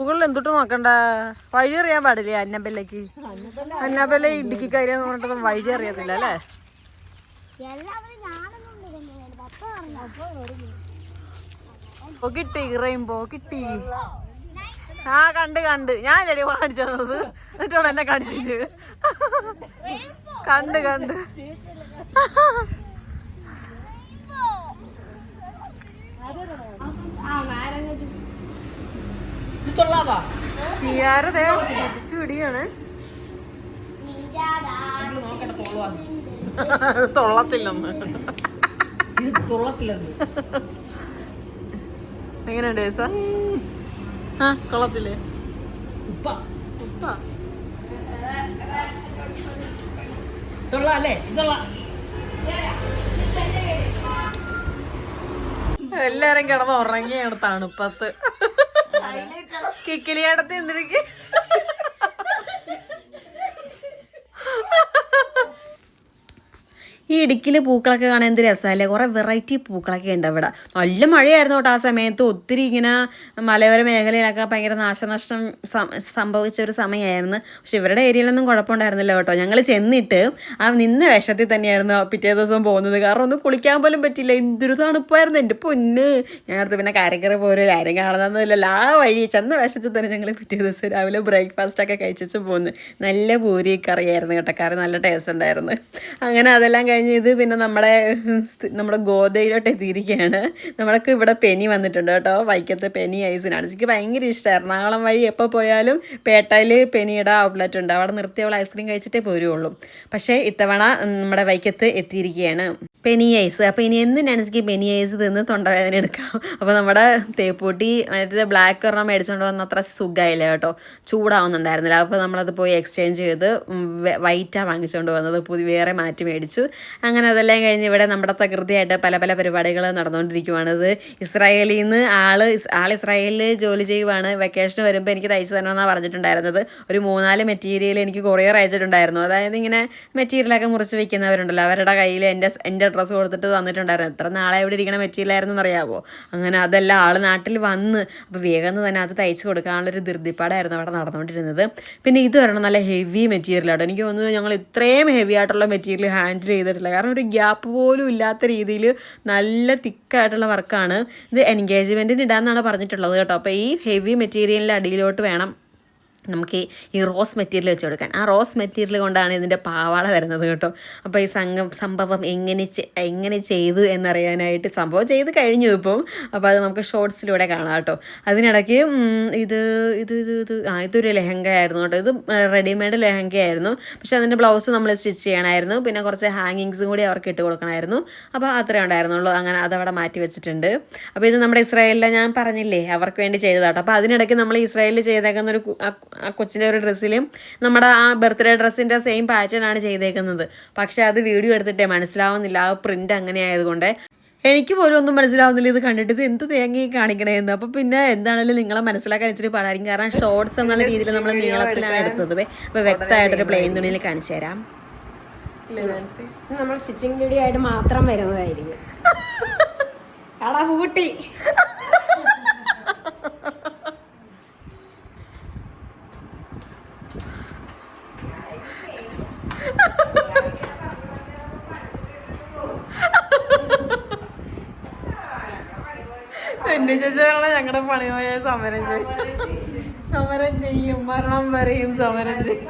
പിന്നെ എന്തുട്ട് നോക്കണ്ട? വഴി അറിയാൻ പാടില്ലേ അന്നബല്ലക്ക് അന്നബല്ല ഇടുക്കിക്കാരിയാന്ന് പറഞ്ഞിട്ട് വഴി അറിയത്തില്ല അല്ലേ? കിട്ടി റെയിൻബോ കിട്ടി. ആ കണ്ട് കണ്ട്. ഞാൻ അല്ലേ കാണിച്ചു തന്നത്? എന്നിട്ടോടെ എന്നെ കാണിച്ചിട്ട് കണ്ട് കണ്ട്. ഇത് പിടിച്ചു പിടിയാണ് തൊള്ളത്തില്ലെന്ന്. തുള്ളത്തില്ലെന്ന്. എങ്ങനെയുണ്ട് ഏസ? ആ കൊള്ളത്തില്ലേ? ഉപ്പ. ഉപ്പാ. തൊള്ള എല്ലാരും കിടന്ന് ഉറങ്ങിയാണ് തണുപ്പത്ത്. കിക്കിലിയടത്ത് എന്തിനക്ക് ഈ ഇടുക്കിയിൽ പൂക്കളൊക്കെ കാണാൻ എന്ത് രസമല്ലേ? കുറേ വെറൈറ്റി പൂക്കളൊക്കെ ഉണ്ട് അവിടെ. നല്ല മഴയായിരുന്നു കേട്ടോ ആ സമയത്ത്. ഒത്തിരി ഇങ്ങനെ മലയോര മേഖലയിലൊക്കെ ഭയങ്കര നാശനഷ്ടം സംഭവിച്ച ഒരു സമയമായിരുന്നു. പക്ഷെ ഇവരുടെ ഏരിയയിലൊന്നും കുഴപ്പമുണ്ടായിരുന്നില്ല കേട്ടോ. ഞങ്ങൾ ചെന്നിട്ട് ആ നിന്ന വേഷത്തിൽ തന്നെയായിരുന്നു പിറ്റേ ദിവസം പോകുന്നത്. കാരണം ഒന്ന് കുളിക്കാൻ പോലും പറ്റില്ല എന്തൊരു തണുപ്പായിരുന്നു. എന്റെ പൊന്ന്. ഞങ്ങളടുത്ത് പിന്നെ കരക്കര പോലും ആരും കാണുന്നൊന്നുമില്ലല്ലോ. ആ വഴി ചെന്ന വേഷത്തിൽ തന്നെ ഞങ്ങൾ പിറ്റേ ദിവസം രാവിലെ ബ്രേക്ക്ഫാസ്റ്റ് ഒക്കെ കഴിച്ചു പോകുന്നു നല്ല പൂരി കറിയായിരുന്നു കേട്ടോ. കറി നല്ല ടേസ്റ്റ് ഉണ്ടായിരുന്നു. അങ്ങനെ അതെല്ലാം കഴിഞ്ഞ് ഇത് പിന്നെ നമ്മുടെ നമ്മുടെ ഗോതയിലോട്ട് എത്തിയിരിക്കുകയാണ് നമ്മൾക്ക് ഇവിടെ പെനി വന്നിട്ടുണ്ട് കേട്ടോ. വൈക്കത്തെ പെനി ഐസിനാണ്. എനിക്ക് ഭയങ്കര ഇഷ്ടം. എറണാകുളം വഴി എപ്പോൾ പോയാലും പേട്ടയിൽ പെനിയുടെ ഔട്ട്ലെറ്റ് ഉണ്ട്. അവിടെ നിർത്തി അവൾ ഐസ്ക്രീം കഴിച്ചിട്ടേ പോരുള്ളൂ പക്ഷേ ഇത്തവണ നമ്മുടെ വൈക്കത്ത് എത്തിയിരിക്കുകയാണ് പെനി ഐസ്. അപ്പോൾ ഇനി എന്തിനാണ് എനിക്ക് പെനി ഐസ് തിന്ന് തൊണ്ടവേദന എടുക്കാം? അപ്പോൾ നമ്മുടെ തേപ്പൂട്ടി മറ്റേ ബ്ലാക്ക് ഒരെണ്ണം മേടിച്ചുകൊണ്ട് വന്ന അത്ര സുഖമായില്ല കേട്ടോ. ചൂടാവുന്നുണ്ടായിരുന്നില്ല. അപ്പോൾ നമ്മളത് പോയി എക്സ്ചേഞ്ച് ചെയ്ത് വൈറ്റാണ് വാങ്ങിച്ചുകൊണ്ട് വന്നത്. പുതിയ വേറെ മാറ്റി മേടിച്ചു. അങ്ങനെ അതെല്ലാം കഴിഞ്ഞ് ഇവിടെ നമ്മുടെ തകൃതിയായിട്ട് പല പല പരിപാടികൾ നടന്നുകൊണ്ടിരിക്കുവാണ്. ഇത് ഇസ്രായേലിൽ നിന്ന് ഇസ്- ആൾ ഇസ്രായേലിൽ ജോലി ചെയ്യുവാണ്. വെക്കേഷൻ വരുമ്പോൾ എനിക്ക് തയ്ച്ചു തരണമെന്നാണ് പറഞ്ഞിട്ടുണ്ടായിരുന്നത്. ഒരു മൂന്നാൽ മെറ്റീരിയൽ എനിക്ക് കൊറിയർ അയച്ചിട്ടുണ്ടായിരുന്നു. അതായത് ഇങ്ങനെ മെറ്റീരിയലൊക്കെ മുറിച്ച് വെക്കുന്നവരുണ്ടല്ലോ. അവരുടെ കയ്യിൽ എന്റെ എന്റെ ഡ്രസ്സ് കൊടുത്തിട്ട് തന്നിട്ടുണ്ടായിരുന്നു. എത്ര നാളെ ഇവിടെ ഇരിക്കണ മെറ്റീരിയലായിരുന്നു എന്നറിയാവോ അങ്ങനെ അതെല്ലാം ആൾ നാട്ടിൽ വന്ന് അപ്പോൾ വേഗം തന്നെ അത് തയ്ച്ച് കൊടുക്കാനുള്ളൊരു ധൃതിപ്പാടായിരുന്നു അവിടെ നടന്നുകൊണ്ടിരുന്നത്. പിന്നെ ഇത് വരണം നല്ല ഹെവി മെറ്റീരിയലാണ് എനിക്ക് തോന്നുന്നത് ഞങ്ങൾ ഇത്രയും ഹെവി ആയിട്ടുള്ള മെറ്റീരിയൽ ഹാൻഡിൽ ചെയ്തിട്ടില്ല. കാരണം ഒരു ഗ്യാപ്പ് പോലും ഇല്ലാത്ത രീതിയിൽ നല്ല തിക്കായിട്ടുള്ള വർക്കാണ് ഇത് എൻഗേജ്മെന്റിന് ഇടാമെന്നാണ് പറഞ്ഞിട്ടുള്ളത് കേട്ടോ. അപ്പോൾ ഈ ഹെവി മെറ്റീരിയലിന്റെ അടിയിലോട്ട് വേണം നമുക്ക് ഈ- റോസ് മെറ്റീരിയൽ വെച്ച് കൊടുക്കാൻ. ആ റോസ് മെറ്റീരിയൽ കൊണ്ടാണ് ഇതിന്റെ പാവാട വരുന്നത് കേട്ടോ. അപ്പോൾ ഈ സംഘം സംഭവം എങ്ങനെ എങ്ങനെ ചെയ്തു എന്നറിയാനായിട്ട് സംഭവം ചെയ്ത് കഴിഞ്ഞു ഇപ്പം. അപ്പോൾ അത് നമുക്ക് ഷോർട്സിലൂടെ കാണാം കേട്ടോ. അതിനിടയ്ക്ക് ഇത് ഇത് ഇത് ഇത് ആ ഇതൊരു ലെഹങ്ക ആയിരുന്നു കേട്ടോ. ഇത് റെഡിമെയ്ഡ് ലെഹങ്ക ആയിരുന്നു പക്ഷെ അതിന്റെ ബ്ലൗസ് നമ്മൾ സ്റ്റിച്ച് ചെയ്യണമായിരുന്നു പിന്നെ കുറച്ച് ഹാങ്ങിങ്സും കൂടി അവർക്ക് ഇട്ട് കൊടുക്കണമായിരുന്നു അപ്പോൾ അത്രേ ഉണ്ടായിരുന്നുള്ളൂ. അങ്ങനെ അതവിടെ മാറ്റി വെച്ചിട്ടുണ്ട്. അപ്പോൾ ഇത് നമ്മുടെ ഇസ്രായേലിലെ ഞാൻ പറഞ്ഞില്ലേ അവർക്ക് വേണ്ടി ചെയ്തതാട്ടോ. അപ്പോൾ അതിനിടയ്ക്ക് നമ്മൾ ഇസ്രായേലിൽ ചെയ്തേക്കുന്ന ഒരു ആ- കൊച്ചിന്റെ ഒരു ഡ്രസ്സിലും നമ്മുടെ ആ ബർത്ത്ഡേ ഡ്രസ്സിന്റെ സെയിം പാറ്റേൺ ആണ് ചെയ്തേക്കുന്നത്. പക്ഷേ അത് വീഡിയോ എടുത്തിട്ടേ മനസ്സിലാവുന്നില്ല. ആ പ്രിന്റ് അങ്ങനെ ആയതുകൊണ്ട് എനിക്ക് പോലും ഒന്നും മനസ്സിലാവുന്നില്ല. ഇത് കണ്ടിട്ട് ഇത് എന്ത് തേങ്ങയെ കാണിക്കണേന്ന്. അപ്പോൾ പിന്നെ എന്താണെങ്കിലും നിങ്ങളെ മനസ്സിലാക്കാൻ ഇച്ചിരി പാടായിരിക്കും. കാരണം ഷോർട്സ് എന്നുള്ള രീതിയിൽ നമ്മൾ നീളത്തിലാണ് എടുത്തത്. അപ്പോൾ വ്യക്തമായിട്ടൊരു പ്ലെയിൻ തുണിയിൽ കാണിച്ചു തരാം. നമ്മൾ സ്റ്റിച്ചിങ് വീഡിയോ ആയിട്ട് മാത്രം വരുന്നതായിരിക്കും. എടാ പൂട്ടി എന്റെ ചേച്ചിയാണ് ഞങ്ങളുടെ പണി പോയ സമരം ചെയ്യും. സമരം ചെയ്യും. മരണം വരെയും സമരം ചെയ്യും.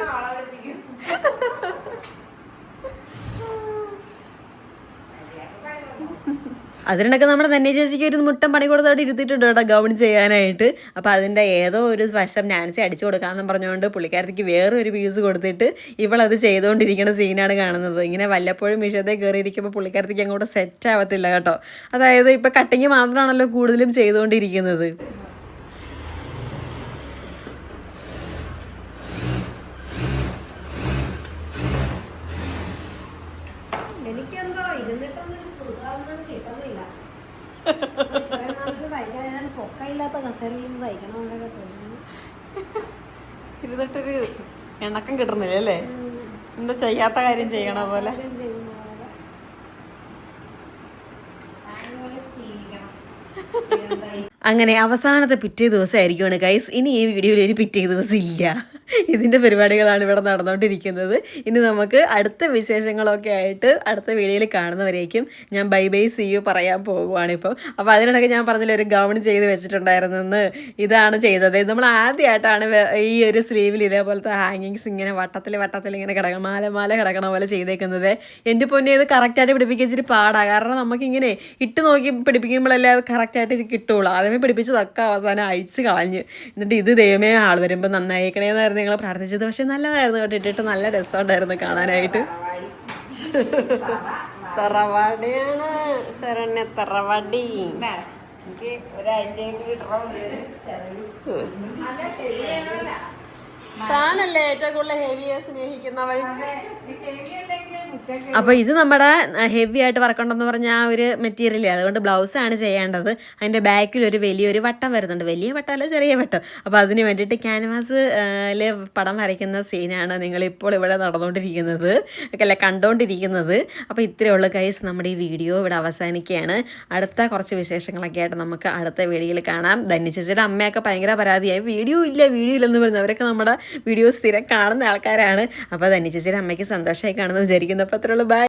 അതിനിടയ്ക്ക് നമ്മുടെ തന്നെ ചേച്ചിക്ക് ഒരു മുട്ടം പണി കൊടുത്ത് അവിടെ ഇരുത്തിയിട്ടുണ്ട് കേട്ടോ ഗൗൺ ചെയ്യാനായിട്ട്. അപ്പോൾ അതിന്റെ ഏതോ ഒരു വശം നാൻസി അടിച്ചു കൊടുക്കാമെന്ന് പറഞ്ഞുകൊണ്ട് പുള്ളിക്കാരത്തിക്ക് വേറെ ഒരു പീസ് കൊടുത്തിട്ട് ഇവളത് ചെയ്തുകൊണ്ടിരിക്കുന്ന സീനാണ് കാണുന്നത്. ഇങ്ങനെ വല്ലപ്പോഴും വിഷയത്തെ കയറിയിരിക്കുമ്പോൾ പുള്ളിക്കാരത്തിക്ക് അങ്ങോട്ട് സെറ്റ് ആവത്തില്ല കേട്ടോ. അതായത് ഇപ്പോൾ കട്ടിങ് മാത്രമാണല്ലോ കൂടുതലും ചെയ്തുകൊണ്ടിരിക്കുന്നത്. പൊക്കമില്ലാത്ത കസേരയിൽ തയ്ക്കണമെന്നൊക്കെ തോന്നുന്നു. ഇരുന്നിട്ടൊരു ഇണക്കം കിട്ടുന്നില്ല അല്ലേ എന്താ ചെയ്യാത്ത കാര്യം ചെയ്യണ പോലെ. അങ്ങനെ അവസാനത്തെ പിറ്റേ ദിവസമായിരിക്കുമാണ് ഗൈസ് ഇനി ഈ വീഡിയോയിൽ ഒരു പിറ്റേ ദിവസം ഇല്ല. ഇതിന്റെ പരിപാടികളാണ് ഇവിടെ നടന്നുകൊണ്ടിരിക്കുന്നത്. ഇനി നമുക്ക് അടുത്ത വിശേഷങ്ങളൊക്കെ ആയിട്ട് അടുത്ത വീഡിയോയിൽ കാണുന്നവരേക്കും ഞാൻ ബൈ ബൈ സി യു പറയാൻ പോകുവാണ് ഇപ്പം. അപ്പോൾ അതിനിടയ്ക്ക് ഞാൻ പറഞ്ഞില്ല ഒരു ഗൗൺ ചെയ്ത് വെച്ചിട്ടുണ്ടായിരുന്നെന്ന്? ഇതാണ് ചെയ്തത്. നമ്മൾ ആദ്യമായിട്ടാണ് ഈ ഒരു സ്ലീവിൽ ഇതേപോലത്തെ ഹാങ്ങിങ്സ് ഇങ്ങനെ വട്ടത്തിൽ വട്ടത്തിൽ ഇങ്ങനെ കിടക്കണം മാല മാല കിടക്കണ പോലെ ചെയ്തേക്കുന്നത്. എന്റെ പൊന്നെ ഇത് കറക്റ്റായിട്ട് പിടിപ്പിക്കാൻ ഇച്ചിരി പാടാണ് കാരണം നമുക്കിങ്ങനെ ഇട്ട് നോക്കി പിടിപ്പിക്കുമ്പോഴല്ലേ അത് കറക്റ്റായിട്ട് കിട്ടുള്ളൂ. ആദ്യമേ പിടിപ്പിച്ചതൊക്കെ അവസാനം അഴിച്ച് കളഞ്ഞ്. എന്നിട്ട് ഇത് ദൈവമേ ആൾ വരുമ്പോൾ നന്നായിക്കണേന്നായിരുന്നു ഞങ്ങൾ പ്രാർത്ഥിച്ചത്. പക്ഷെ നല്ലതായിരുന്നു കേട്ടോ ഇട്ടിട്ട് നല്ല രസമുണ്ടായിരുന്നു കാണാനായിട്ട്. തറവാടിയാണ് ശരണ്യ തറവാടി. എനിക്ക് ഒരാഴ്ചയും കൂടി ഇടണം താനല്ലേ ഏറ്റവും കൂടുതൽ ഹെവിയെ സ്നേഹിക്കുന്നവൾ അപ്പോൾ ഇത് നമ്മുടെ ഹെവി ആയിട്ട് വർക്കുണ്ടെന്ന് പറഞ്ഞ ആ ഒരു മെറ്റീരിയൽ അതുകൊണ്ട് ബ്ലൗസ് ആണ് ചെയ്യേണ്ടത്. അതിന്റെ ബാക്കിൽ ഒരു വലിയൊരു വട്ടം വരുന്നുണ്ട്. വലിയ വട്ടമല്ല ചെറിയ വട്ടം. അപ്പോൾ അതിന് വേണ്ടിയിട്ട് ക്യാൻവാസ് പടം വരയ്ക്കുന്ന സീനാണ് നിങ്ങൾ ഇപ്പോൾ ഇവിടെ നടന്നുകൊണ്ടിരിക്കുന്നത്. അല്ല കണ്ടുകൊണ്ടിരിക്കുന്നത് അപ്പോൾ ഇത്രയുള്ള കൈസ് നമ്മുടെ ഈ വീഡിയോ ഇവിടെ അവസാനിക്കുകയാണ്. അടുത്ത കുറച്ച് വിശേഷങ്ങളൊക്കെ ആയിട്ട് നമുക്ക് അടുത്ത വീഡിയോയിൽ കാണാം. ധന്യ ചേച്ചിയുടെ അമ്മയൊക്കെ ഭയങ്കര പരാതിയായി. വീഡിയോ ഇല്ല വീഡിയോ ഇല്ലെന്ന് പറഞ്ഞു അവരൊക്കെ നമ്മുടെ വീഡിയോ സ്ഥിരം കാണുന്ന ആൾക്കാരാണ്. അപ്പോൾ ധന്യ ചേച്ചിയുടെ അമ്മയ്ക്ക് സന്തോഷമായി കാണുമെന്ന് വിചാരിക്കുന്നു. അപ്പോൾ അത്രയുള്ളൂ ബൈ